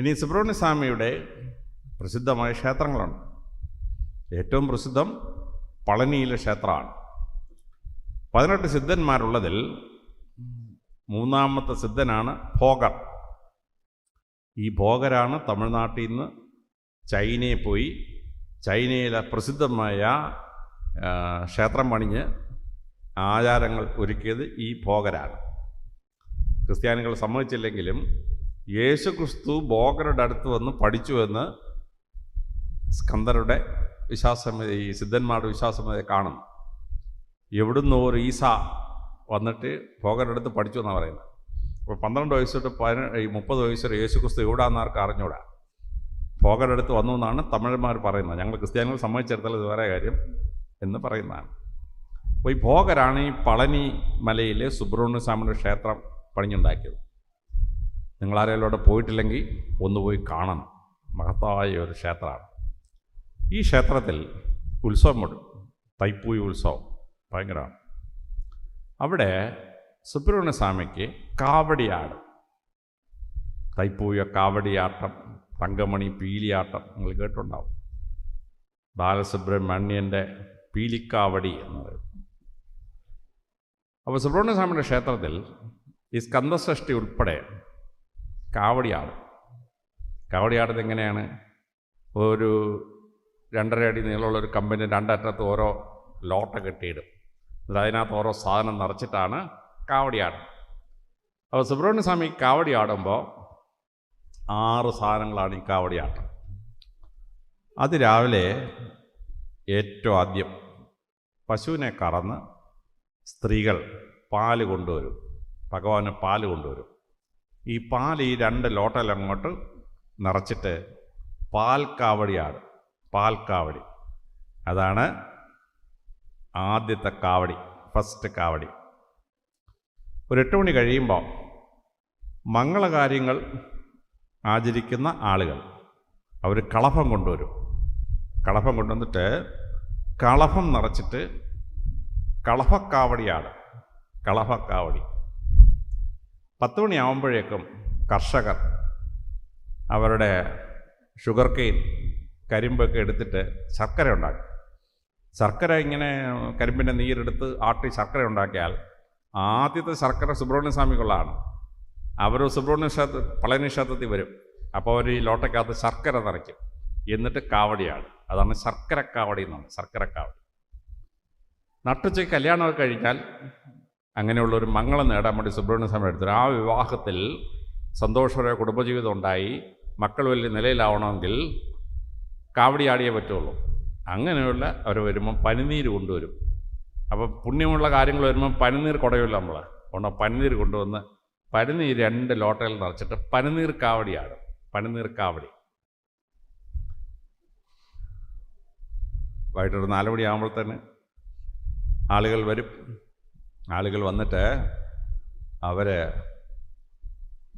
ഇനി സുബ്രഹ്മണ്യ സ്വാമിയുടെ പ്രസിദ്ധമായ ക്ഷേത്രങ്ങളുണ്ട് ഏറ്റവും പ്രസിദ്ധം പളനിയിലെ ക്ഷേത്രമാണ്. പതിനെട്ട് സിദ്ധന്മാരുള്ളതിൽ മൂന്നാമത്തെ സിദ്ധനാണ് ഭോഗർ. ഈ ഭോഗരാണ് തമിഴ്നാട്ടിൽ നിന്ന് ചൈനയിൽ പോയി ചൈനയിലെ പ്രസിദ്ധമായ ക്ഷേത്രം പണിഞ്ഞ് ആചാരങ്ങൾ ഒരുക്കിയത് ഈ ഭോഗരാണ്. ക്രിസ്ത്യാനികൾ സമ്മതിച്ചില്ലെങ്കിലും യേശു ക്രിസ്തു അടുത്ത് വന്ന് പഠിച്ചു എന്ന് സ്കന്ദരുടെ വിശ്വാസം ഈ സിദ്ധന്മാരുടെ വിശ്വാസം കാണുന്നു. എവിടുന്ന് ഒരു ഈസ വന്നിട്ട് ഭോഗരുടെ അടുത്ത് പഠിച്ചു എന്നാണ് പറയുന്നത്. അപ്പോൾ പന്ത്രണ്ട് വയസ്സ് തൊട്ട് പതിന ഈ മുപ്പത് വയസ്സ് വരെ യേശു ക്രിസ്തു എവിടാന്ന് ആർക്ക് അറിഞ്ഞൂടാ. ഭോഗരുടെ അടുത്ത് വന്നു എന്നാണ് തമിഴന്മാർ പറയുന്നത്. ഞങ്ങൾ ക്രിസ്ത്യാനികൾ സമ്മതിച്ചെടുത്താൽ ഇത് വേറെ കാര്യം എന്ന് പറയുന്നതാണ്. അപ്പോൾ ഈ ഭോകരാണ് ഈ പളനി മലയിലെ സുബ്രഹ്മണ്യ സ്വാമിയുടെ ക്ഷേത്രം പണിഞ്ഞുണ്ടാക്കിയത്. നിങ്ങളാരെങ്കിലും അവിടെ പോയിട്ടില്ലെങ്കിൽ ഒന്ന് പോയി കാണണം. മഹത്തായ ഒരു ക്ഷേത്രമാണ്. ഈ ക്ഷേത്രത്തിൽ ഉത്സവം ഉണ്ട്. തൈപ്പൂയി ഉത്സവം ഭയങ്കരമാണ്. അവിടെ സുബ്രഹ്മണ്യ സ്വാമിക്ക് കാവടിയാട് തൈപ്പൂയ കാവടിയാട്ടം തങ്കമണി പീലിയാട്ടം നിങ്ങൾ കേട്ടുണ്ടാവും ബാലസുബ്രഹ്മണ്യന്റെ പീലിക്കാവടി എന്ന് പറയും. അപ്പോൾ സുബ്രഹ്മണ്യ സ്വാമിയുടെ ക്ഷേത്രത്തിൽ ഈ സ്കന്ദസൃഷ്ടി ഉൾപ്പെടെ കാവടിയാട്. കാവടിയാടുന്നത് എങ്ങനെയാണ്? ഒരു രണ്ടര അടി നീളമുള്ള ഒരു കമ്പനി രണ്ടറ്റത്ത് ഓരോ ലോട്ട കെട്ടിയിടും. എന്നിട്ട് അതിനകത്ത് ഓരോ സാധനം നിറച്ചിട്ടാണ് കാവടിയാട്. അപ്പോൾ സുബ്രഹ്മണ്യ സ്വാമി കാവടി ആടുമ്പോൾ ആറ് സാധനങ്ങളാണ് ഈ കാവടിയാട്ടം. അത് രാവിലെ ഏറ്റവും ആദ്യം പശുവിനെ കറന്ന് സ്ത്രീകൾ പാൽ കൊണ്ടുവരും. ഭഗവാന് പാൽ കൊണ്ടുവരും. ഈ പാൽ ഈ രണ്ട് ലോട്ടയിൽ അങ്ങോട്ട് നിറച്ചിട്ട് പാൽ കാവടിയാണ്. പാൽ കാവടി. അതാണ് ആദ്യത്തെ കാവടി ഫസ്റ്റ് കാവടി. ഒരു എട്ട് മണി കഴിയുമ്പോൾ മംഗളകാര്യങ്ങൾ ആചരിക്കുന്ന ആളുകൾ അവർ കളഭം കൊണ്ടുവരും. കളഭം കൊണ്ടുവന്നിട്ട് കളഭം നിറച്ചിട്ട് കളഭക്കാവടിയാണ്. കളഭക്കാവടി. പത്ത് മണിയാവുമ്പോഴേക്കും കർഷകർ അവരുടെ ഷുഗർ കെയിൻ കരിമ്പൊക്കെ എടുത്തിട്ട് ശർക്കര ഉണ്ടാക്കും. ശർക്കര ഇങ്ങനെ കരിമ്പിന്റെ നീരെടുത്ത് ആട്ടി ശർക്കര ഉണ്ടാക്കിയാൽ ആദ്യത്തെ ശർക്കര സുബ്രഹ്മണ്യ സ്വാമികളാണ് അവർ സുബ്രഹ്മണ്യ ക്ഷേത്ര ക്ഷേത്രത്തിൽ വരും. അപ്പോൾ അവർ ഈ ലോട്ടക്കകത്ത് ശർക്കര നിറയ്ക്കും. എന്നിട്ട് കാവടിയാണ്. അതാണ് ശർക്കര കാവടി എന്നാണ്. ശർക്കര കാവടി നട്ടുച്ചയ്ക്ക് കല്യാണമൊക്കെ കഴിഞ്ഞാൽ അങ്ങനെയുള്ള ഒരു മംഗളം നേടാൻ വേണ്ടി സുബ്രഹ്മണ്യ സ്വാമി എടുത്തു ആ വിവാഹത്തിൽ സന്തോഷകരമായ കുടുംബജീവിതം ഉണ്ടായി. മക്കൾ വലിയ നിലയിലാവണമെങ്കിൽ കാവടിയാടിയേ പറ്റുള്ളൂ. അങ്ങനെയുള്ള അവർ വരുമ്പം പനിനീര് കൊണ്ടുവരും. അപ്പോൾ പുണ്യമുള്ള കാര്യങ്ങൾ വരുമ്പം പനിനീർ കുടയുമല്ലോ നമ്മൾ അതുകൊണ്ട് പനിനീർ കൊണ്ടുവന്ന് പനിനീർ രണ്ട് ലോട്ടയിൽ നിറച്ചിട്ട് പനിനീർ കാവടിയാണ് പനിനീർ കാവടി. വൈകിട്ടൊരു നാല് മണി തന്നെ ആളുകൾ വരും. ആളുകൾ വന്നിട്ട് അവരെ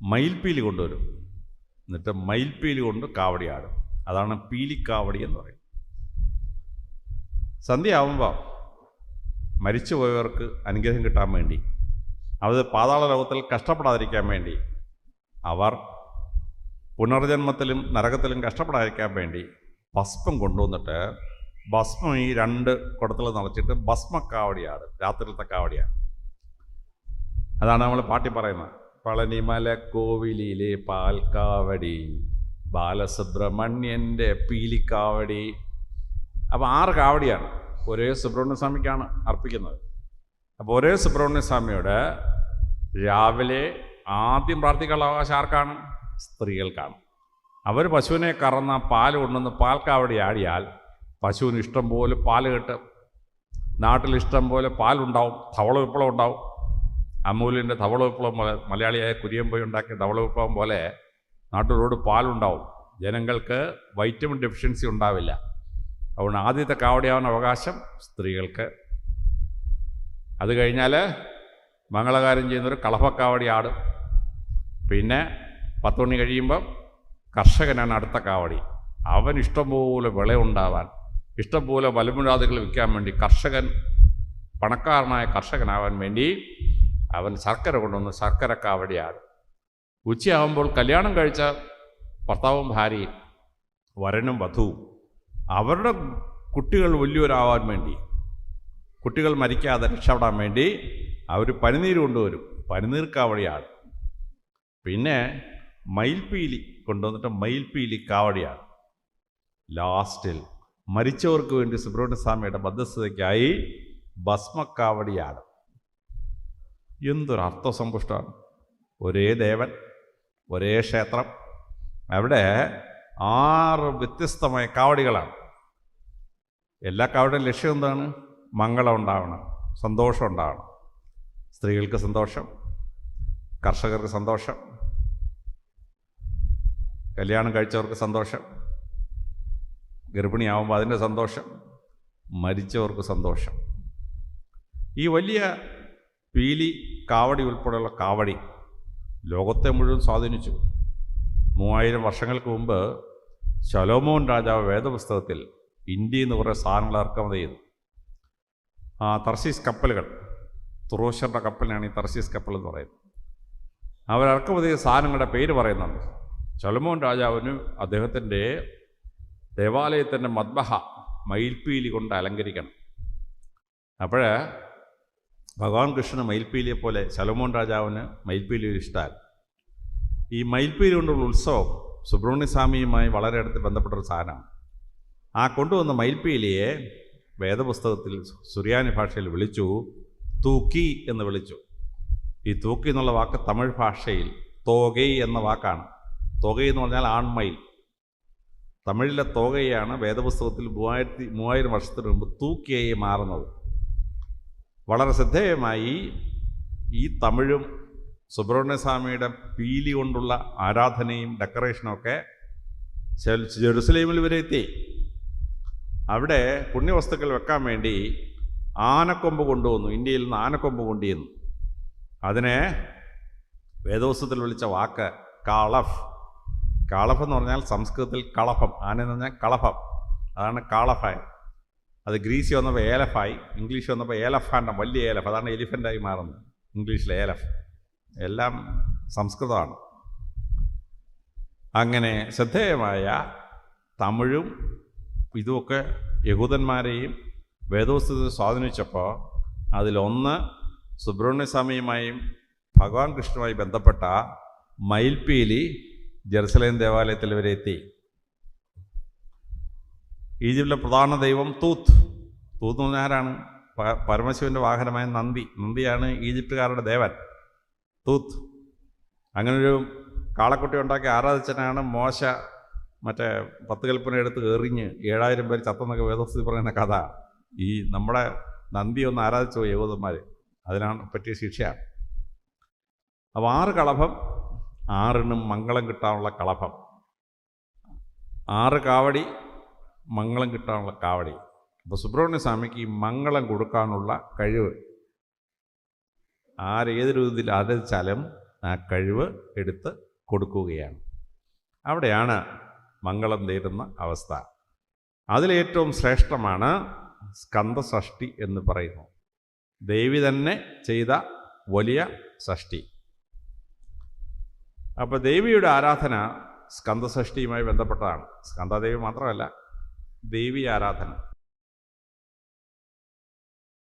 മയിൽപ്പീലി കൊണ്ടുവരും. എന്നിട്ട് മയിൽപ്പീലി കൊണ്ട് കാവടിയാടും അതാണ് പീലിക്കാവടി എന്ന് പറയും സന്ധ്യയാവുമ്പോൾ മരിച്ചുപോയവർക്ക് അനുഗ്രഹം കിട്ടാൻ വേണ്ടി അവർ പാതാള ലോകത്തിൽ കഷ്ടപ്പെടാതിരിക്കാൻ വേണ്ടി അവർ പുനർജന്മത്തിലും നരകത്തിലും കഷ്ടപ്പെടാതിരിക്കാൻ വേണ്ടി ഭസ്മം കൊണ്ടുവന്നിട്ട് ഭസ്മം ഈ രണ്ട് കുടത്തിൽ നിറച്ചിട്ട് ഭസ്മക്കാവടിയാണ് രാത്രിയിലത്തെ കാവടിയാണ്. അതാണ് നമ്മൾ പാട്ടി പറയുന്നത്. പളനിമല കോവിലിലെ പാൽക്കാവടി ബാലസുബ്രഹ്മണ്യന്റെ പീലിക്കാവടി. അപ്പോൾ ആറ് കാവടിയാണ് ഒരേ സുബ്രഹ്മണ്യ സ്വാമിക്കാണ് അർപ്പിക്കുന്നത്. അപ്പോൾ ഒരേ സുബ്രഹ്മണ്യ സ്വാമിയോട് രാവിലെ ആദ്യം പ്രാർത്ഥിക്കാനുള്ള അവകാശം ആർക്കാണ്? സ്ത്രീകൾക്കാണ്. അവർ പശുവിനെ കറന്ന പാൽ കൊണ്ടുവന്ന് പാൽക്കാവടി ആടിയാൽ പശുവിന് ഇഷ്ടം പോലെ പാൽ കിട്ടും. നാട്ടിൽ ഇഷ്ടം പോലെ പാലുണ്ടാവും ധവള വിപ്ലവം ഉണ്ടാവും. അമൂലിന്റെ ധവള വിപ്ലവം പോലെ മലയാളിയായ കുര്യമ്പോയി ഉണ്ടാക്കിയ ധവള വിപ്ലവം പോലെ നാട്ടിലോട് പാലുണ്ടാവും. ജനങ്ങൾക്ക് വൈറ്റമിൻ ഡെഫിഷ്യൻസി ഉണ്ടാവില്ല. അതുകൊണ്ട് ആദ്യത്തെ കാവടിയാവുന്ന അവകാശം സ്ത്രീകൾക്ക്. അത് കഴിഞ്ഞാൽ മംഗളകാരം ചെയ്യുന്നൊരു കളഭക്കാവടി ആടും. പിന്നെ പത്ത് മണി കഴിയുമ്പം കർഷകനാണ് അടുത്ത കാവടി. അവൻ ഇഷ്ടംപോലെ വിളയുണ്ടാവാൻ ഇഷ്ടംപോലെ വലമുഴാതുകൾ വിൽക്കാൻ വേണ്ടി കർഷകൻ പണക്കാരനായ കർഷകനാവാൻ വേണ്ടി അവൻ ശർക്കര കൊണ്ടുവന്ന് ശർക്കര കാവടിയാണ് ഉച്ചയാകുമ്പോൾ കല്യാണം കഴിച്ച ഭർത്താവും ഭാര്യയും വരനും വധുവും അവരുടെ കുട്ടികൾ വലിയവരാവാൻ വേണ്ടി കുട്ടികൾ മരിക്കാതെ രക്ഷപ്പെടാൻ വേണ്ടി അവർ പനിനീര് കൊണ്ടുവരും. പനിനീർ കാവടിയാണ് പിന്നെ മയിൽപ്പീലി കൊണ്ടുവന്നിട്ട് മയിൽപ്പീലി കാവടിയാണ് ലാസ്റ്റിൽ മരിച്ചവർക്ക് വേണ്ടി സുബ്രഹ്മണ്യ സ്വാമിയുടെ മധ്യസ്ഥതയ്ക്കായി ഭസ്മക്കാവടിയാണ്. എന്തൊരു അർത്ഥസമ്പുഷ്ടമാണ് ഒരേ ദേവൻ ഒരേ ക്ഷേത്രം. അവിടെ ആറ് വ്യത്യസ്തമായ കാവടികളാണ്. എല്ലാ കാവടിയും ലക്ഷ്യം എന്താണ്? മംഗളം ഉണ്ടാവണം സന്തോഷം ഉണ്ടാവണം. സ്ത്രീകൾക്ക് സന്തോഷം കർഷകർക്ക് സന്തോഷം കല്യാണം കഴിച്ചവർക്ക് സന്തോഷം ഗർഭിണിയാവുമ്പോൾ അതിന്റെ സന്തോഷം മരിച്ചവർക്ക് സന്തോഷം. ഈ വലിയ പീലി കാവടി ഉൾപ്പെടെയുള്ള കാവടി ലോകത്തെ മുഴുവൻ സ്വാധീനിച്ചു. മൂവായിരം വർഷങ്ങൾക്ക് മുമ്പ് ശലോമോൻ രാജാവ് വേദപുസ്തകത്തിൽ ഇന്ത്യയിൽ നിന്ന് കുറേ സാധനങ്ങൾ ഇറക്കുമതി ചെയ്തു ആ തർശീസ് കപ്പലുകൾ തുറോശരുടെ കപ്പലിനാണ് ഈ തർശീസ് കപ്പൽ എന്ന് പറയുന്നത്. ചെയ്ത സാധനങ്ങളുടെ പേര് പറയുന്നുണ്ട്. ശലോമോൻ രാജാവിന് അദ്ദേഹത്തിന്റെ ദേവാലയത്തിന്റെ മദ്ബഹ മയിൽപ്പീലി കൊണ്ട് അലങ്കരിക്കണം. അപ്പോൾ ഭഗവാൻ കൃഷ്ണന് മയിൽപ്പീലിയെ പോലെ ശലമോൻ രാജാവിന് മയിൽപ്പീലി ഒരു ഇഷ്ടമായി ഈ മയിൽപ്പീലി കൊണ്ടുള്ള ഉത്സവം സുബ്രഹ്മണ്യസ്വാമിയുമായി വളരെ അടുത്ത് ബന്ധപ്പെട്ടൊരു സാധനമാണ്. ആ കൊണ്ടുവന്ന മയിൽപ്പീലിയെ വേദപുസ്തകത്തിൽ സുറിയാനി ഭാഷയിൽ വിളിച്ചു തൂക്കി എന്ന് വിളിച്ചു. ഈ തൂക്കി എന്നുള്ള വാക്ക് തമിഴ് ഭാഷയിൽ തോകൈ എന്ന വാക്കാണ്. തോകൈ എന്ന് പറഞ്ഞാൽ ആൺമയിൽ. തമിഴിലെ തോകയാണ് വേദപുസ്തകത്തിൽ മൂവായിരത്തി മൂവായിരം വർഷത്തിന് മുമ്പ് തൂക്കിയായി മാറുന്നത്. വളരെ ശ്രദ്ധേയമായി ഈ തമിഴും സുബ്രഹ്മണ്യസ്വാമിയുടെ പീലി കൊണ്ടുള്ള ആരാധനയും ഡെക്കറേഷനും ഒക്കെ ജെറുസലേമിൽ വരെ എത്തി. അവിടെ പുണ്യവസ്തുക്കൾ വെക്കാൻ വേണ്ടി ആനക്കൊമ്പ് കൊണ്ടുവന്നു. ഇന്ത്യയിൽ നിന്ന് ആനക്കൊമ്പ് കൊണ്ടുവന്നു. അതിനെ വേദവസ്തുത്തിൽ വിളിച്ച വാക്ക് കാളഫ്. കാളഫ് എന്ന് പറഞ്ഞാൽ സംസ്കൃതത്തിൽ കളഭം. ആന എന്ന് പറഞ്ഞാൽ കളഭം. അതാണ് കാളഫായ് അത് ഗ്രീസി വന്നപ്പോൾ ഏലഫായി ഇംഗ്ലീഷ് വന്നപ്പോൾ ഏലഫാന്റെ വലിയ ഏലഫ്. അതാണ് എലിഫന്റായി മാറുന്നത് ഇംഗ്ലീഷിലെ ഏലഫ്. എല്ലാം സംസ്കൃതമാണ്. അങ്ങനെ ശ്രദ്ധേയമായ തമിഴും ഇതുമൊക്കെ യഹൂദന്മാരെയും വേദോസ്തുത സ്വാധീനിച്ചപ്പോൾ അതിലൊന്ന് സുബ്രഹ്മണ്യസ്വാമിയുമായും ഭഗവാൻ കൃഷ്ണനുമായി ബന്ധപ്പെട്ട മയിൽപ്പീലി ജെറുസലേം ദേവാലയത്തിൽ വരെ എത്തി. ഈജിപ്തിലെ പ്രധാന ദൈവം തൂത്ത്. തൂത്ത് എന്ന് ആരാണ്? പരമശിവന്റെ വാഹനമായ നന്ദി. നന്ദിയാണ് ഈജിപ്തുകാരുടെ ദേവൻ. തൂത്ത്. അങ്ങനൊരു കാളക്കുട്ടി ഉണ്ടാക്കി ആരാധിച്ചനാണ് മോശ. മറ്റേ പത്ത് കൽപ്പന എടുത്ത് എറിഞ്ഞ് ഏഴായിരം പേര് ചത്തെന്നൊക്കെ വേദസ്ഥിതി പറയുന്ന കഥ. ഈ നമ്മുടെ നന്ദി ഒന്ന് ആരാധിച്ചു യഹൂദന്മാർ അതിനാണ് പറ്റിയ ശിക്ഷയാണ്. അപ്പോൾ ആറ് കളഭം ആറിനും മംഗളം കിട്ടാനുള്ള കളഭം. ആറ് കാവടി മംഗളം കിട്ടാനുള്ള കാവടി. അപ്പോൾ സുബ്രഹ്മണ്യ സ്വാമിക്ക് ഈ മംഗളം കൊടുക്കാനുള്ള കഴിവ്. ആരേത് രൂപത്തിൽ ആരാധിച്ചാലും ആ കഴിവ് എടുത്ത് കൊടുക്കുകയാണ്. അവിടെയാണ് മംഗളം നേരുന്ന അവസ്ഥ. അതിലേറ്റവും ശ്രേഷ്ഠമാണ് സ്കന്ധസൃഷ്ടി എന്ന് പറയുന്നു. ദേവി തന്നെ ചെയ്ത വലിയ ഷഷ്ടി. അപ്പോൾ ദേവിയുടെ ആരാധന സ്കന്ധസൃഷ്ടിയുമായി ബന്ധപ്പെട്ടതാണ്. സ്കന്ദദേവി മാത്രമല്ല ദേവി ആരാധന.